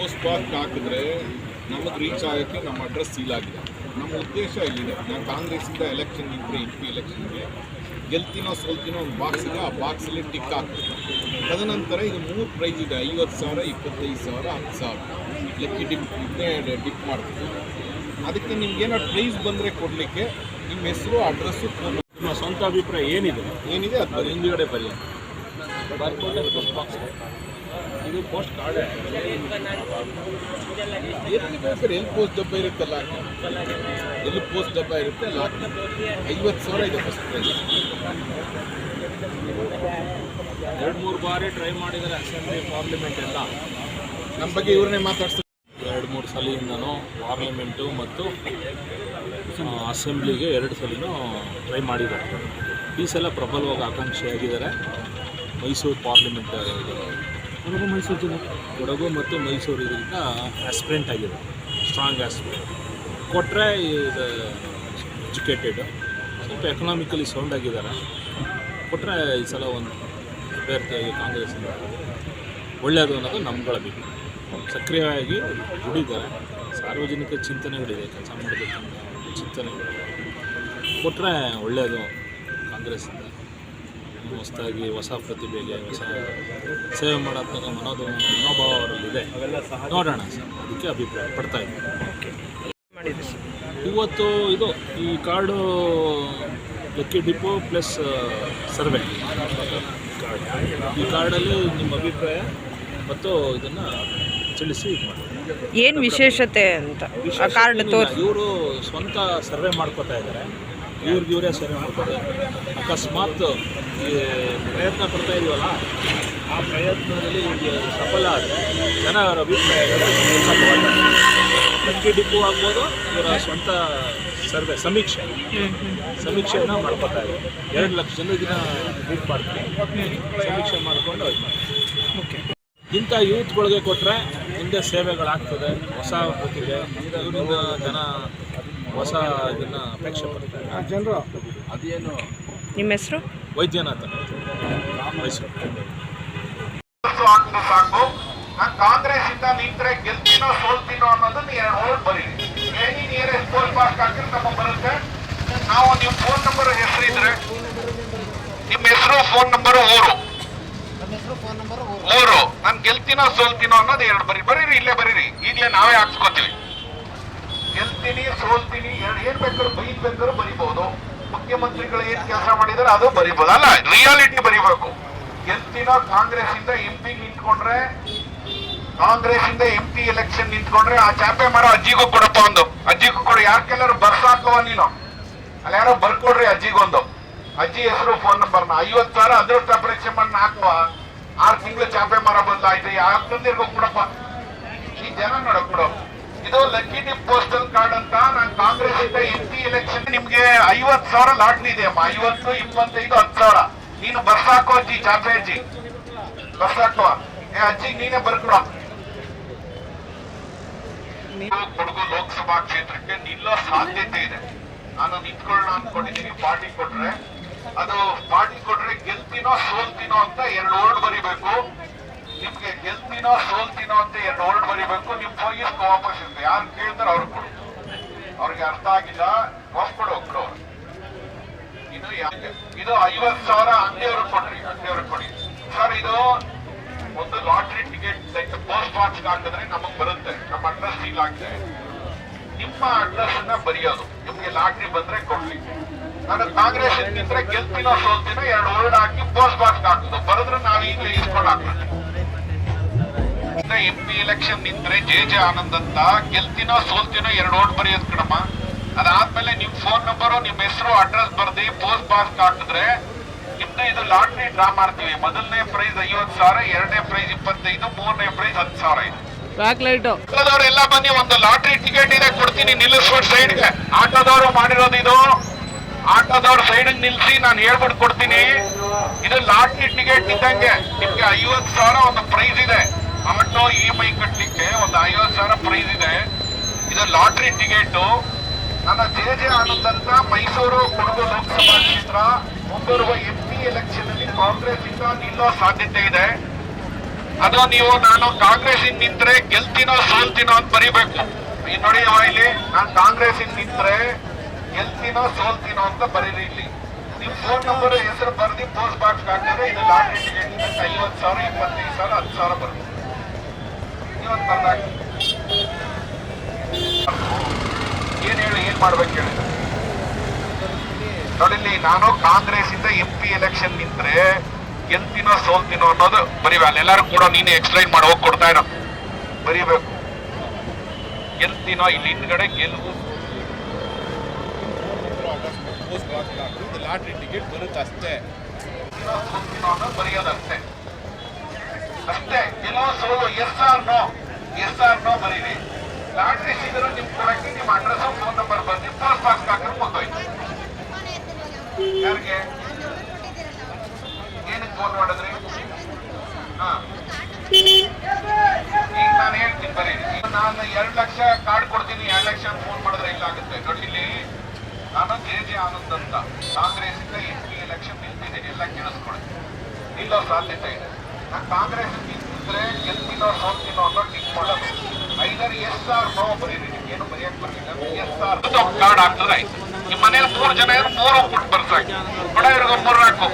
Post Pak ಹಾಕಿದ್ರೆ ನಮಗೆ reach ಆಗೋಕ್ಕೆ ನಮ್ಮ ಅಡ್ರೆಸ್ ಸೀಲ್ ಆಗಿದೆ. ನಮ್ಮ ಉದ್ದೇಶ ಇಲ್ಲಿದೆ. ನಾನು ಕಾಂಗ್ರೆಸ್ಸಿಂದ ಎಲೆಕ್ಷನ್ ನಿಂತರೆ ಎಂ ಪಿ ಎಲೆಕ್ಷನ್ಗೆ ಗೆಲ್ತಿನೋ ಸೋಲ್ತಿನೋ ಒಂದು ಬಾಕ್ಸ್ ಇದೆ. ಆ ಬಾಕ್ಸಲ್ಲಿ ಟಿಕ್ ಹಾಕ್ತೀವಿ ತದನಂತರ ಇದು ಮೂರು ಪ್ರೈಸ್ ಇದೆ. ಐವತ್ತು ಸಾವಿರ ಇಪ್ಪತ್ತೈದು ಸಾವಿರ ಹತ್ತು ಸಾವಿರ. ಲೆಕ್ಕಿ ಡಿಪ್ ಇದನ್ನೇ ಡಿಪ್ ಮಾಡ್ತೀವಿ. ಅದಕ್ಕೆ ನಿಮ್ಗೆ ಏನಾದ್ರು ಪ್ರೈಸ್ ಬಂದರೆ ಕೊಡಲಿಕ್ಕೆ ನಿಮ್ಮ ಹೆಸರು ಅಡ್ರೆಸ್ಸು ಫೋನ್ ನಿಮ್ಮ ಸ್ವಂತ ಅಭಿಪ್ರಾಯ ಏನಿದೆ? ಏನಿದೆ ಅದು? ಬರೀ ಹಿಂದುಗಡೆ ಬರೀ ಬರ್ಕೋಟೆ ಪೋಸ್ಟ್ ಬಾಕ್ಸ್ ಇದು ಪೋಸ್ಟ್ ಕಾರ್ಡ್ ಎಲ್ಲಿ ಬೇಕಾದ್ರೆ ಎಲ್ಲಿ ಪೋಸ್ಟ್ ಡಬ್ಬ ಇರುತ್ತಲ್ಲ ಎಲ್ಲಿ ಪೋಸ್ಟ್ ಡಬ್ಬ ಇರುತ್ತೆ ಹಾಕಿ ಐವತ್ತು ಸಾವಿರ ಇದೆ ಫಸ್ಟ್ ಪ್ರೈಸ್ ಎರಡು ಮೂರು ಬಾರಿ ಟ್ರೈ ಮಾಡಿದರೆ ಅಸೆಂಬ್ಲಿ ಪಾರ್ಲಿಮೆಂಟ್ ಎಲ್ಲ. ನಮ್ಮ ಬಗ್ಗೆ ಇವ್ರನ್ನೇ ಮಾತಾಡ್ಸ್ತಾರೆ ಎರಡು ಮೂರು ಸಲಿಯಿಂದನೂ ಪಾರ್ಲಿಮೆಂಟು ಮತ್ತು ಅಸೆಂಬ್ಲಿಗೆ ಎರಡು ಸಲಿನೂ ಟ್ರೈ ಮಾಡಿದ್ದಾರೆ. ಈ ಸಲ ಪ್ರಬಲವಾಗಿ ಆಕಾಂಕ್ಷಿಯಾಗಿದ್ದಾರೆ ಮೈಸೂರು ಪಾರ್ಲಿಮೆಂಟ್ ಕೊಡಗು, ಮೈಸೂರು ಜಿಲ್ಲೆ? ಕೊಡಗು ಮತ್ತು ಮೈಸೂರು ಇದರಿಂದ ಆಸ್ಪಿರೆಂಟ್ ಆಗಿದೆ. ಸ್ಟ್ರಾಂಗ್ ಆಸ್ಪಿರೆಂಟ್ ಕೊಟ್ಟರೆ ಇದು ಎಜುಕೇಟೆಡ್ ಸ್ವಲ್ಪ ಎಕನಾಮಿಕಲಿ ಸೌಂಡ್ ಆಗಿದ್ದಾರೆ. ಕೊಟ್ಟರೆ ಈ ಸಲ ಒಂದು ಅಭ್ಯರ್ಥಿಯಾಗಿ ಕಾಂಗ್ರೆಸ್ಸಿಂದ ಒಳ್ಳೆಯದು ಅನ್ನೋದು ನಮ್ಗಳ ಬಿಟ್ಟು. ಸಕ್ರಿಯವಾಗಿ ದುಡಿದ್ದಾರೆ. ಸಾರ್ವಜನಿಕ ಚಿಂತನೆಗಳಿದೆ, ಕೆಲಸ ಮಾಡಬೇಕಂತ ಚಿಂತನೆಗಳಿದೆ ಚಿಂತನೆಗಳು ಕೊಟ್ಟರೆ ಒಳ್ಳೆಯದು ಕಾಂಗ್ರೆಸ್ಸಿಂದ ಹೊಸದಾಗಿ ಹೊಸ ಪ್ರತಿಭೆಗೆ ಹೊಸ ಸೇವೆ ಮಾಡತಕ್ಕ ಮನೋದ ಮನೋಭಾವ ಅವರಲ್ಲಿದೆ. ನೋಡೋಣ ಸರ್ ಅದಕ್ಕೆ ಅಭಿಪ್ರಾಯ ಪಡ್ತಾ ಇದ್ದೀನಿ. ಇವತ್ತು ಇದು ಈ card lucky dip plus survey. Card ಈ ಕಾರ್ಡಲ್ಲಿ ನಿಮ್ಮ ಅಭಿಪ್ರಾಯ ಮತ್ತು ಇದನ್ನು ತಿಳಿಸಿ ಏನು ವಿಶೇಷತೆ ಅಂತ ಕಾರ್ಡ್ ಇವರು ಸ್ವಂತ ಸರ್ವೆ ಮಾಡ್ಕೋತಾ ಇದ್ದಾರೆ. ಇವ್ರಿಗೆ ಇವರೇ ಸೇವೆ ಮಾಡ್ತಾರೆ. ಅಕಸ್ಮಾತ್ ಈ ಪ್ರಯತ್ನ ಪಡ್ತಾ ಇದೀವಲ್ಲ ಆ ಪ್ರಯತ್ನದಲ್ಲಿ ಇವ್ರಿಗೆ ಸಫಲ ಆದರೆ ಜನರ ಅಭಿಪ್ರಾಯಗಳು ಡಿಪ್ಪು ಡಿಪೋ ಆಗ್ಬೋದು ಇವರ ಸ್ವಂತ ಸರ್ವೆ ಸಮೀಕ್ಷೆ. ಸಮೀಕ್ಷೆಯನ್ನು ಮಾಡ್ಕೋತಾ ಇದೆ ಎರಡು ಲಕ್ಷ ಜನರಿಗಿನ ಮೀಟ್ ಮಾಡ್ತೀವಿ. ಸಮೀಕ್ಷೆ ಮಾಡಿಕೊಂಡು ಇದು ಮಾಡ್ತೀವಿ. ಇಂಥ ಯೂತ್ಗಳಿಗೆ ಕೊಟ್ಟರೆ ಮುಂದೆ ಸೇವೆಗಳಾಗ್ತದೆ ಹೊಸ ಗೊತ್ತಿದೆ ಇವರಿಂದ ಜನ ಹೊಸ ಇದನ್ನು ಅಪೇಕ್ಷೆ ಪಡ್ತಾರೆ ಜನರು? ಅದೇನು? ನಿಮ್ಮ ಹೆಸರು? ವೈದ್ಯನಾಥ ಮೈಸೂರು. ಸಾಕು. ನಾನು ಕಾಂಗ್ರೆಸ್ ಇಂದ ನಿಂತ್ರೆ ಗೆಲ್ತೀನೋ ಸೋಲ್ತೀನೋ ಅನ್ನೋದನ್ನ ಎರಡು ಓಟ್ ಬರೀರಿ. ಎನಿ ನಿಯರೆಸ್ಟ್ ಪೋಸ್ಟ್ ಬಾಕ್ಸ್ ಹಾಕಿದ್ರೆ ನಮ್ಮ ಬರುತ್ತೆ. ನಾವು ನಿಮ್ಮ ಫೋನ್ ನಂಬರ್ ಹೆಸರು ಇದ್ರೆ ನಿಮ್ಮ ಹೆಸರು ಫೋನ್ ನಂಬರ್ ಮೂರು ಮೂರು ನಾನು ಗೆಲ್ತೀನೋ ಸೋಲ್ತೀನೋ ಅನ್ನೋದು ಎರಡು ಬರೀ ಬರೀರಿ ಇಲ್ಲೇ ಬರೀರಿ. ಈಗಲೇ ನಾವೇ ಹಾಕ್ಸ್ಕೊತೀವಿ. ಗೆಲ್ತೀನಿ ಸೋಲ್ತೀನಿ, ಏನ್ ಬೇಕಾದ್ರೂ ಬೈದ್ ಬೇಕಾದ್ರು ಬರಿಬಹುದು ಮುಖ್ಯಮಂತ್ರಿಗಳು ಏನ್ ಕೆಲಸ ಮಾಡಿದಾರೆ ಅದು ಬರಿಬಹುದು ಅಲ್ಲ ರಿಯಾಲಿಟಿ ಬರಿಬೇಕು. ಗೆಲ್ತಿನೋ ಕಾಂಗ್ರೆಸ್ ಇಂದ ಎಂ ಪಿ ನಿಂತ್ಕೊಂಡ್ರೆ ಕಾಂಗ್ರೆಸ್ ಇಂದ ಎಂ ಎಲೆಕ್ಷನ್ ನಿಂತ್ಕೊಂಡ್ರೆ ಆ ಚಾಪೆ ಮರ ಅಜ್ಜಿಗೂ ಕೊಡಪ್ಪ ಒಂದು. ಅಜ್ಜಿಗೂ ಕೊಡು. ಯಾಕೆಲ್ಲರೂ ಬರ್ಸ್ ಹಾಕುವ ನೀನು? ಅಲ್ಲಿ, ಯಾರೋ ಬರ್ಕೊಡ್ರಿ ಅಜ್ಜಿಗೊಂದು. ಅಜ್ಜಿ ಹೆಸರು ಫೋನ್ ನಂಬರ್ನ ಐವತ್ತು ಸಾವಿರ ಅದೃಷ್ಟ ಪರೀಕ್ಷೆ ಮಾಡಿ ಹಾಕುವ ಆರು ತಿಂಗಳು ಚಾಪೆ ಮರ ಬಂದಾಯ್ತು. ಯಾಕೆ ತಂದಿರ್ಗೋ ಕೊಡಪ್ಪ? ಈ ಜನ ನೋಡಕ್ ಬಿಡು ಇದು ಲಕ್ಕಿ ಡಿಪ್ ಪೋಸ್ಟಲ್ ಕಾರ್ಡ್ ಅಂತ ನಾನು ಕಾಂಗ್ರೆಸ್ ಇಂದ ಎಂ ಪಿ ಎಲೆಕ್ಷನ್ ನಿಮ್ಗೆ ಐವತ್ ಸಾವಿರ ಲಾಟ್ನಿ ಇದೆ ಅಮ್ಮ. ಐವತ್ತು, ಇಪ್ಪತ್ತೈದು, ಹತ್ತು ಸಾವಿರ. ನೀನು ಬಸ್ ಹಾಕೋ ಅಜ್ಜಿ ಚಾಪೆ ಅಜ್ಜಿ. ಬಸ್ ಹಾಕುವ. ಏ ಅಜ್ಜಿ, ನೀನೇ ಬರ್ಕೊಡ. ಕೊಡಗು ಲೋಕಸಭಾ ಕ್ಷೇತ್ರಕ್ಕೆ ನಿಲ್ಲೋ ಸಾಧ್ಯತೆ ಇದೆ. ನಾನು ನಿಂತ್ಕೊಳ್ಳೋಣ ಅನ್ಕೊಂಡಿದ್ದೀನಿ. ಪಾರ್ಟಿ ಕೊಟ್ರೆ, ಅದು ಪಾರ್ಟಿ ಕೊಟ್ರೆ ಗೆಲ್ತಿನೋ ಸೋಲ್ತೀನೋ ಅಂತ ಎರಡು ವರ್ಡ್ ಬರಿಬೇಕು. ನಿಮ್ಗೆ ಗೆಲ್ತಿನೋ ಸೋಲ್ತೀನೋ ಅಂತ ಎರಡು ವರ್ಡ್ ಬರಿಬೇಕು. ನಿಮ್ ಹೋಗಿ ವಾಪಸ್ ಇರುತ್ತೆ ಯಾರು ಕೇಳ್ತಾರೋ ಅವ್ರು ಕೊಡು. ಅವ್ರಿಗೆ ಅರ್ಥ ಆಗಿಲ್ಲ ಕೊಡು ಕೊಡು ಇದು ಇದು ಐವತ್ತು ಸಾವಿರ ಅಂಗಡಿಯವ್ರಿಗೆ ಕೊಡ್ರಿ ಅಂಗಡಿಯವ್ರಿಗೆ ಕೊಡಿ. ಸರ್, ಇದು ಒಂದು lottery ticket like post box ಹಾಕಿದ್ರೆ ನಮಗ್ ಬರುತ್ತೆ, ನಮ್ಮ ಅಡ್ರೆಸ್ ಸೀಲ್ ಆಗಿದೆ. ನಿಮ್ಮ ಅಡ್ರೆಸ್ ಅನ್ನ ಬರೆಯೋದು, ನಿಮ್ಗೆ ಲಾಟ್ರಿ ಬಂದ್ರೆ ಕೊಡ್ಲಿ. ನಾನು ಕಾಂಗ್ರೆಸ್ ನಿಂತ್ರೆ ಗೆಲ್ತೀನೋ ಸೋಲ್ತೀನೋ ಎರಡು ವರ್ಡ್ ಹಾಕಿ ಪೋಸ್ಟ್ ಬಾಕ್ಸ್ ಹಾಕುದು. ಬರೆದ್ರೆ ನಾನು ಈಗಲೇ ಇಸ್ಕೊಂಡು ಹಾಕ್ಬೇಕು ಎಂ ಪಿ ಎಲೆಕ್ಷನ್ ನಿಂತ್ರೆ ಜೆ ಜೆ ಆನಂದ್ ಅಂತ ಗೆಲ್ತಿನೋ ಸೋಲ್ತಿನೋ ಎರಡು ಓಟ್ ಬರೆಯೋದು ಕಣಮ್ಮ. ಅದಾದ್ಮೇಲೆ ನಿಮ್ ಫೋನ್ ನಂಬರು ನಿಮ್ ಹೆಸರು ಅಡ್ರೆಸ್ ಬರ್ದಿ ಪೋಸ್ಟ್ ಬಾಕ್ಸ್ ಹಾಕಿದ್ರೆ ನಿಮ್ದು ಇದು ಲಾಟ್ರಿ ಡ್ರಾ ಮಾಡ್ತೀವಿ. ಮೊದಲನೇ ಪ್ರೈಸ್ ಐವತ್ತು ಸಾವಿರ ಎರಡನೇ ಪ್ರೈಸ್ ಇಪ್ಪತ್ತೈದು ಮೂರನೇ ಪ್ರೈಸ್ ಹತ್ತು ಸಾವಿರ ಇದೆ. ಆಟೋದವ್ರೆಲ್ಲ ಬನ್ನಿ ಒಂದು ಲಾಟ್ರಿ ಟಿಕೆಟ್ ಇದೆ ಕೊಡ್ತೀನಿ ನಿಲ್ಲಿಸ್ಬಿಟ್ಟು ಸೈಡ್ಗೆ ಆಟೋದವರು ಮಾಡಿರೋದು ಇದು. ಆಟೋದವ್ರ ಸೈಡ್ ನಿಲ್ಸಿ ನಾನು ಹೇಳ್ಬಿಟ್ಟು ಕೊಡ್ತೀನಿ. ಇದು ಲಾಟ್ರಿ ಟಿಕೆಟ್ ಇದ್ದಂಗೆ ನಿಮ್ಗೆ ಐವತ್ತು ಸಾವಿರ ಒಂದು ಪ್ರೈಸ್ ಇದೆ. ಆಟೋ ಇ ಎಂ ಐ ಕಟ್ಲಿಕ್ಕೆ ಒಂದು ಐವತ್ತು ಸಾವಿರ ಪ್ರೈಸ್ ಇದೆ. ಇದು ಲಾಟ್ರಿ ಟಿಕೆಟ್. ನನ್ನ ಜೆ ಜೆ ಆನಂದ್ ಅಂತ ಮೈಸೂರು, ಕೊಡಗು ಲೋಕಸಭಾ ಕ್ಷೇತ್ರ ಮುಂಬರುವ ಎಂ ಪಿ ಎಲೆಕ್ಷನ್ ಅಲ್ಲಿ ಕಾಂಗ್ರೆಸ್ ಇಂದ ನಿಲ್ಲೋ ಸಾಧ್ಯತೆ ಇದೆ. ಅದು ನೀವು, ನಾನು ಕಾಂಗ್ರೆಸ್ ಇಂದ ನಿಂತ್ರೆ ಗೆಲ್ತೀನೋ ಸೋಲ್ತೀನೋ ಅಂತ ಬರಿಬೇಕು. ನೋಡಿ ಇಲ್ಲಿ, ನಾನು ಕಾಂಗ್ರೆಸ್ ಇಂದ ನಿಂತ್ರೆ ಗೆಲ್ತೀನೋ ಸೋಲ್ತೀನೋ ಅಂತ ಬರೀರಿ ಇಲ್ಲಿ. ನಿಮ್ ಫೋನ್ ನಂಬರ್ ಹೆಸರು ಬರ್ದಿ ಪೋಸ್ಟ್ ಬಾಕ್ಸ್ ಹಾಕಿದ್ರೆ ಇದು ಲಾಟ್ರಿ ಟಿಕೆಟ್. ಐವತ್ತು ಸಾವಿರ ಇಪ್ಪತ್ತೈದು ಸಾವಿರ, ಹತ್ತು ಸಾವಿರ ಬರುತ್ತೆ. ನೀವೊಂದು ಬರ್ದಾಕಿ ಏನ್ ಹೇಳಿ ಏನ್ ಮಾಡ್ಬೇಕು ಹೇಳಿ? ನೋಡಿಲ್ಲಿ ನಾನು ಕಾಂಗ್ರೆಸ್ ಇಂದ ಎಂ ಪಿ ಎಲೆಕ್ಷನ್ ನಿಂತ್ರೆ ಗೆಲ್ತಿನೋ ಸೋಲ್ತಿನೋ ಅನ್ನೋದು ಬರೀವ ಅಲ್ಲೆಲ್ಲರೂ ಕೂಡ ನೀನೆ ಎಕ್ಸ್ಪ್ಲೈನ್ ಮಾಡಿ ಹೋಗಿ ಕೊಡ್ತಾ ಇರೋ. ಬರೀಬೇಕು. ಗೆಲ್ತಿನೋ ಇಲ್ಲಿ ಹಿಂದ್ಗಡೆ ಗೆಲುವು. ಲಾಟ್ರಿ ಟಿಕೆಟ್ ಬರುತ್ತೆ ಅಷ್ಟೇ ಬರೆಯೋದಷ್ಟೇ. ಅಷ್ಟೇ ಗೆಲುವು ಸೋಲು. Yes or no yes or no ಬರೀರಿ. ಲಾಟ್ರಿ ಸಿಗರು ನಿಮ್ ಕೊಡಕ್ಕೆ ನಿಮ್ಮ ಅಡ್ರೆಸ್ ಫೋನ್ ನಂಬರ್ ಬಂದು ಪೋಸ್ಟ್ ಬಾಕ್ಸ್ ಹಾಕಿದ್ರೆ ಮುಂದೋಯ್ತು ಯಾರಿಗೆ? ಏನಕ್ಕೆ ಫೋನ್ ಮಾಡಿದ್ರಿ? ಹಾ. ಈಗ ನಾನು ಹೇಳ್ತೀನಿ ಬರೀ ಈಗ ನಾನು ಎರಡು ಲಕ್ಷ ಕಾರ್ಡ್ ಕೊಡ್ತೀನಿ, ಎರಡು ಲಕ್ಷ ಫೋನ್ ಮಾಡಿದ್ರೆ ಹೆಂಗಾಗುತ್ತೆ ನೋಡಿ ಇಲ್ಲಿ? ನಾನು ಜೆ ಜೆ ಆನಂದ್ ಅಂತ. ಕಾಂಗ್ರೆಸ್ ಇಂದ ಎಂ ಪಿ ಎಲೆಕ್ಷನ್ ನಿಲ್ತಿದ್ದೀನಿ ಎಲ್ಲ ಕೇಳಿಸ್ಕೊಳ್ಳಿ. ನಿಲ್ಲೋ ಸಾಧ್ಯತೆ ಇದೆ. ಕಾಂಗ್ರೆಸ್ ಇದ್ರೆ ಗೆಲ್ತಿನೋ ಸೋಲ್ತಿನೋ ಅನ್ನೋ ಟಿಕ್ ಮಾಡೋದು ಐದರ್ ಎಸ್ ಆರ್ ನೋ ಬರೀರಿ ಏನು ಬರೆಯಕ್ ಬರ್ಲಿಲ್ಲ. ಎಸ್ ಆರ್ ಕಾರ್ಡ್ ಆಗ್ತದೆ. ಆಯ್ತು ನಿಮ್ಮ ಮನೇಲಿ ಮೂರು ಜನ ಇದ್ರು ಮೂರು ಕೊಟ್ಟು ಬರ್ಸಾಕಿ ಬಡ ಇವ್ರಿಗೆ ಮೂರು ನಾಲ್ಕು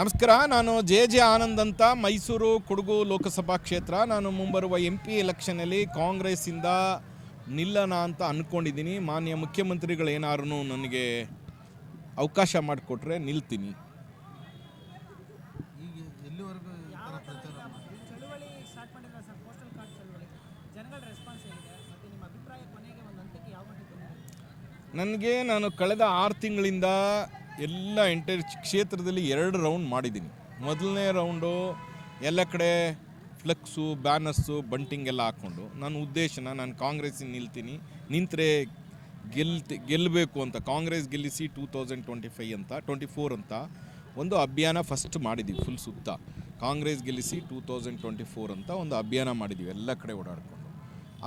ನಮಸ್ಕಾರ ನಾನು ಜೆ ಜೆ ಆನಂದ್ ಅಂತ ಮೈಸೂರು ಕೊಡಗು ಲೋಕಸಭಾ ಕ್ಷೇತ್ರ. ನಾನು ಮುಂಬರುವ ಎಂ ಪಿ ಎಲೆಕ್ಷನಲ್ಲಿ ಕಾಂಗ್ರೆಸ್ಸಿಂದ ನಿಲ್ಲಣ ಅಂತ ಅಂದ್ಕೊಂಡಿದ್ದೀನಿ ಮಾನ್ಯ ಮುಖ್ಯಮಂತ್ರಿಗಳು ಏನಾರು ನನಗೆ ಅವಕಾಶ ಮಾಡಿಕೊಟ್ರೆ ನಿಲ್ತೀನಿ. ಚಳುವಳಿ ಸ್ಟಾರ್ಟ್ ಮಾಡಿದ್ರೆ ಸರ್ ಪೋಸ್ಟಲ್ ಕಾರ್ಡ್ ಚಳುವಳಿ. ಜನಗಳ ರೆಸ್ಪಾನ್ಸ್ ಹೇಗಿದೆ? ಮತ್ತು ನಿಮ್ಮ ಅಭಿಪ್ರಾಯ ಕೊನೆಗೆ ಒಂದು ಹಂತಕ್ಕೆ ಯಾವ ಮಟ್ಟಿಗೆ ನನಗೆ ನಾನು ಕಳೆದ ಆರು ತಿಂಗಳಿಂದ ಎಲ್ಲ ಎಂಟೈರ್ ಕ್ಷೇತ್ರದಲ್ಲಿ ಎರಡು ರೌಂಡ್ ಮಾಡಿದ್ದೀನಿ. ಮೊದಲನೇ ರೌಂಡು ಎಲ್ಲ ಕಡೆ ಫ್ಲೆಕ್ಸು, ಬ್ಯಾನರ್ಸು ಬಂಟಿಂಗ್ ಎಲ್ಲ ಹಾಕ್ಕೊಂಡು ನನ್ನ ಉದ್ದೇಶನ ನಾನು ಕಾಂಗ್ರೆಸ್ಸಿಗೆ ನಿಲ್ತೀನಿ. ನಿಂತರೆ ಗೆಲ್ತಿ ಗೆಲ್ಲಬೇಕು ಅಂತ, ಕಾಂಗ್ರೆಸ್ ಗೆಲ್ಲಿಸಿ ಟೂ ತೌಸಂಡ್ ಟ್ವೆಂಟಿ ಫೈವ್ ಅಂತ ಟ್ವೆಂಟಿ ಫೋರ್ ಅಂತ ಒಂದು ಅಭಿಯಾನ ಫಸ್ಟ್ ಮಾಡಿದ್ದೀವಿ ಫುಲ್ ಸುತ್ತ. ಕಾಂಗ್ರೆಸ್ ಗೆಲ್ಲಿಸಿ ಟೂ ತೌಸಂಡ್ ಟ್ವೆಂಟಿ ಫೋರ್ ಅಂತ ಒಂದು ಅಭಿಯಾನ ಮಾಡಿದ್ದೀವಿ ಎಲ್ಲ ಕಡೆ ಓಡಾಡಿಕೊಂಡು.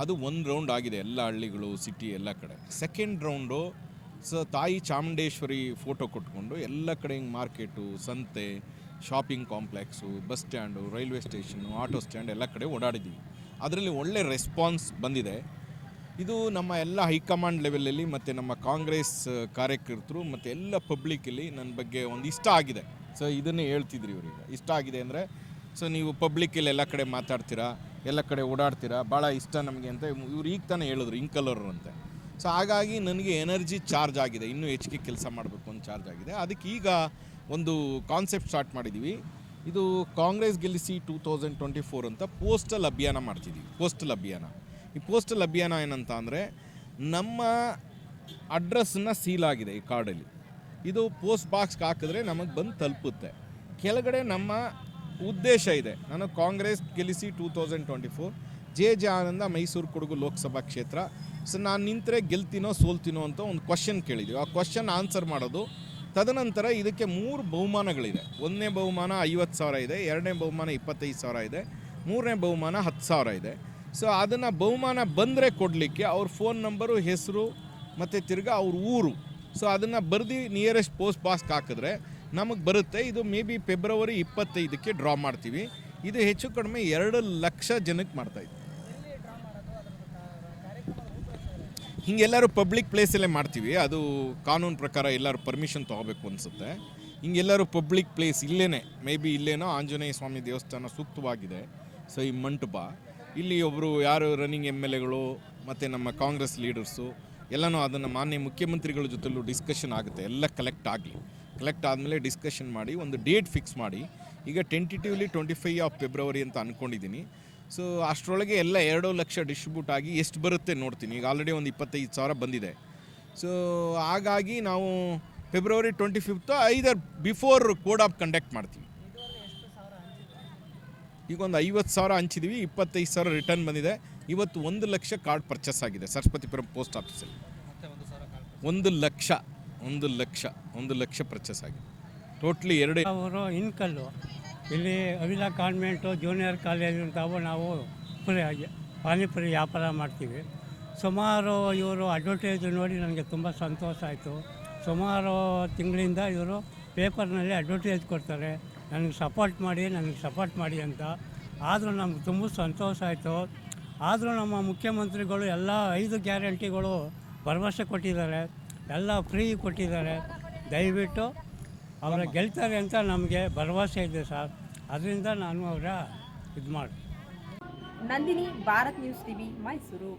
ಅದು ಒಂದು ರೌಂಡ್ ಆಗಿದೆ ಎಲ್ಲ ಹಳ್ಳಿಗಳು ಸಿಟಿ ಎಲ್ಲ ಕಡೆ. ಸೆಕೆಂಡ್ ರೌಂಡು ಸೊ ತಾಯಿ ಚಾಮುಂಡೇಶ್ವರಿ ಫೋಟೋ ಕೊಟ್ಕೊಂಡು ಎಲ್ಲ ಕಡೆ ಹಿಂಗೆ ಮಾರ್ಕೆಟು ಸಂತೆ shopping complex bus stand railway station auto stand ಎಲ್ಲ ಕಡೆ ಓಡಾಡಿದ್ದೀವಿ. ಅದರಲ್ಲಿ ಒಳ್ಳೆ ರೆಸ್ಪಾನ್ಸ್ ಬಂದಿದೆ. ಇದು ನಮ್ಮ ಎಲ್ಲ ಹೈಕಮಾಂಡ್ ಲೆವೆಲಲ್ಲಿ ಮತ್ತು ನಮ್ಮ ಕಾಂಗ್ರೆಸ್ ಕಾರ್ಯಕರ್ತರು ಮತ್ತು ಎಲ್ಲ ಪಬ್ಲಿಕ್ಕಲ್ಲಿ ನನ್ನ ಬಗ್ಗೆ ಒಂದು ಇಷ್ಟ ಆಗಿದೆ. ಸೊ ಇದನ್ನೇ ಹೇಳ್ತಿದ್ರಿ ಇವರಿಗೆ ಇಷ್ಟ ಆಗಿದೆ ಅಂದರೆ ಸೊ ನೀವು ಪಬ್ಲಿಕ್ಕಲ್ಲಿ ಎಲ್ಲ ಕಡೆ ಮಾತಾಡ್ತೀರಾ, ಎಲ್ಲ ಕಡೆ ಓಡಾಡ್ತೀರಾ ಭಾಳ ಇಷ್ಟ ನಮಗೆ ಅಂತ ಇವ್ರು ಈಗ ತಾನೇ ಹೇಳಿದ್ರು ಇಂಕ್ ಕಲರ್ ಅಂತೆ. ಸೊ ಹಾಗಾಗಿ ನನಗೆ ಎನರ್ಜಿ ಚಾರ್ಜ್ ಆಗಿದೆ. ಇನ್ನೂ ಹೆಚ್ಚಿಗೆ ಕೆಲಸ ಮಾಡಬೇಕು ಅಂತ ಚಾರ್ಜ್ ಆಗಿದೆ. ಅದಕ್ಕೆ ಈಗ ಒಂದು ಕಾನ್ಸೆಪ್ಟ್ ಸ್ಟಾರ್ಟ್ ಮಾಡಿದ್ದೀವಿ. ಇದು ಕಾಂಗ್ರೆಸ್ ಗೆಲ್ಲಿಸಿ ಟೂ ತೌಸಂಡ್ ಟ್ವೆಂಟಿ ಫೋರ್ ಅಂತ ಪೋಸ್ಟಲ್ ಅಭಿಯಾನ ಮಾಡ್ತಿದ್ದೀವಿ. ಪೋಸ್ಟಲ್ ಅಭಿಯಾನ. ಈ ಪೋಸ್ಟಲ್ ಅಭಿಯಾನ ಏನಂತ ಅಂದರೆ ನಮ್ಮ ಅಡ್ರೆಸ್ಸನ್ನು ಸೀಲ್ ಆಗಿದೆ ಈ ಕಾರ್ಡಲ್ಲಿ. ಇದು ಪೋಸ್ಟ್ ಬಾಕ್ಸ್ಗೆ ಹಾಕಿದ್ರೆ ನಮಗೆ ಬಂದು ತಲುಪುತ್ತೆ. ಕೆಳಗಡೆ ನಮ್ಮ ಉದ್ದೇಶ ಇದೆ. ನಾನು ಕಾಂಗ್ರೆಸ್ ಗೆಲ್ಲಿಸಿ two thousand twenty four, J J Ananda Mysuru Kodagu Lok Sabha ಕ್ಷೇತ್ರ. ಸೊ ನಾನು ನಿಂತರೆ ಗೆಲ್ತೀನೋ ಸೋಲ್ತೀನೋ ಅಂತ ಒಂದು ಕ್ವಶನ್ ಕೇಳಿದ್ದೀವಿ ಆ ಕ್ವಶನ್ ಆನ್ಸರ್ ಮಾಡೋದು ತದನಂತರ ಇದಕ್ಕೆ ಮೂರು ಬಹುಮಾನಗಳಿದೆ. ಒಂದನೇ ಬಹುಮಾನ ಐವತ್ತು ಸಾವಿರ ಇದೆ, ಎರಡನೇ ಬಹುಮಾನ ಇಪ್ಪತ್ತೈದು ಸಾವಿರ ಇದೆ, ಮೂರನೇ ಬಹುಮಾನ ಹತ್ತು ಸಾವಿರ ಇದೆ. ಸೊ ಅದನ್ನು ಬಹುಮಾನ ಬಂದರೆ ಕೊಡಲಿಕ್ಕೆ ಅವ್ರ ಫೋನ್ ನಂಬರು ಹೆಸರು ಮತ್ತು ತಿರ್ಗಾ ಅವ್ರ ಊರು. ಸೊ ಅದನ್ನು ಬರೆದು ನಿಯರೆಸ್ಟ್ ಪೋಸ್ಟ್ ಬಾಸ್ಕ್ ಹಾಕಿದ್ರೆ ನಮಗೆ ಬರುತ್ತೆ. ಇದು ಮೇ ಬಿ ಫೆಬ್ರವರಿ ಇಪ್ಪತ್ತೈದಕ್ಕೆ ಡ್ರಾ ಮಾಡ್ತೀವಿ. ಇದು ಹೆಚ್ಚು ಕಡಿಮೆ ಎರಡು ಲಕ್ಷ ಜನಕ್ಕೆ ಮಾಡ್ತಾಯಿದ್ವಿ ಹಿಂಗೆಲ್ಲರೂ ಪಬ್ಲಿಕ್ ಪ್ಲೇಸಲ್ಲೇ ಮಾಡ್ತೀವಿ. ಅದು ಕಾನೂನು ಪ್ರಕಾರ ಎಲ್ಲರೂ ಪರ್ಮಿಷನ್ ತೊಗೋಬೇಕು ಅನಿಸುತ್ತೆ. ಹಿಂಗೆಲ್ಲರೂ ಪಬ್ಲಿಕ್ ಪ್ಲೇಸ್ ಇಲ್ಲೇ ಮೇ ಬಿ ಇಲ್ಲೇನೋ ಆಂಜನೇಯ ಸ್ವಾಮಿ ದೇವಸ್ಥಾನ ಸೂಕ್ತವಾಗಿದೆ. ಸೊ ಈ ಮಂಟಪ. ಇಲ್ಲಿ ಒಬ್ಬರು ಯಾರು ರನ್ನಿಂಗ್ ಎಂ ಎಲ್ ಎಗಳು, ಮತ್ತು ನಮ್ಮ ಕಾಂಗ್ರೆಸ್ ಲೀಡರ್ಸು ಎಲ್ಲನೂ ಅದನ್ನು ಮಾನ್ಯ ಮುಖ್ಯಮಂತ್ರಿಗಳ ಜೊತೆಲೂ ಡಿಸ್ಕಷನ್ ಆಗುತ್ತೆ. ಎಲ್ಲ ಕಲೆಕ್ಟ್ ಆಗಲಿ. ಕಲೆಕ್ಟ್ ಆದಮೇಲೆ ಡಿಸ್ಕಷನ್ ಮಾಡಿ, ಒಂದು ಡೇಟ್ ಫಿಕ್ಸ್ ಮಾಡಿ. ಈಗ tentatively twenty five of February ಅಂತ ಅಂದ್ಕೊಂಡಿದ್ದೀನಿ ಸೊ ಅಷ್ಟರೊಳಗೆ ಎಲ್ಲ ಎರಡು ಲಕ್ಷ ಡಿಸ್ಟ್ರಿಬ್ಯೂಟ್ ಆಗಿ ಎಷ್ಟು ಬರುತ್ತೆ ನೋಡ್ತೀನಿ. ಈಗ ಆಲ್ರೆಡಿ ಒಂದು ಇಪ್ಪತ್ತೈದು ಸಾವಿರ ಬಂದಿದೆ. ಸೊ ಹಾಗಾಗಿ ನಾವು February twenty fifth either before code of conduct ಮಾಡ್ತೀವಿ. ಈಗ ಒಂದು ಐವತ್ತು ಸಾವಿರ ಹಂಚಿದ್ದೀವಿ ಇಪ್ಪತ್ತೈದು ಸಾವಿರ ರಿಟರ್ನ್ ಬಂದಿದೆ. ಇವತ್ತು ಒಂದು ಲಕ್ಷ ಕಾರ್ಡ್ ಪರ್ಚೇಸ್ ಆಗಿದೆ ಸರಸ್ವತಿಪುರಂ ಪೋಸ್ಟ್ ಆಫೀಸಲ್ಲಿ ಒಂದು ಲಕ್ಷ ಒಂದು ಲಕ್ಷ ಒಂದು ಲಕ್ಷ ಪರ್ಚೇಸ್ ಆಗಿದೆ. ಟೋಟ್ಲಿ ಎರಡು ಇನ್ಕಲ್ಲು ಇಲ್ಲಿ ಅವಿಲಾ ಕಾನ್ವೆಂಟು, ಜೂನಿಯರ್ ಕಾಲೇಜು ಅಂತಾವು ನಾವು ಪುರಿ ಪಾನಿಪುರಿ ವ್ಯಾಪಾರ ಮಾಡ್ತೀವಿ. ಸುಮಾರು ಇವರು ಅಡ್ವರ್ಟೈಸ್ ನೋಡಿ ನನಗೆ ತುಂಬ ಸಂತೋಷ ಆಯಿತು. ಸುಮಾರು ತಿಂಗಳಿಂದ ಇವರು ಪೇಪರ್ನಲ್ಲಿ ಅಡ್ವರ್ಟೈಸ್ ಕೊಡ್ತಾರೆ. ನನಗೆ ಸಪೋರ್ಟ್ ಮಾಡಿ, ನನಗೆ ಸಪೋರ್ಟ್ ಮಾಡಿ ಅಂತ. ಆದರೂ ನಮ್ಗೆ ತುಂಬ ಸಂತೋಷ ಆಯಿತು. ಆದರೂ ನಮ್ಮ ಮುಖ್ಯಮಂತ್ರಿಗಳು ಎಲ್ಲ ಐದು ಗ್ಯಾರಂಟಿಗಳು ಭರವಸೆ ಕೊಟ್ಟಿದ್ದಾರೆ. ಎಲ್ಲ ಫ್ರೀ ಕೊಟ್ಟಿದ್ದಾರೆ. ದಯವಿಟ್ಟು ಅವರ ಗೆಲ್ತಾರೆ ಅಂತ ನಮಗೆ ಭರವಸೆ ಇದೆ ಸರ್. ಅದರಿಂದ ನಾನು ಅವರ ಇದು ಮಾಡಿ ನಂದಿನಿ ಭಾರತ್ ನ್ಯೂಸ್ ಟಿವಿ ಮೈಸೂರು.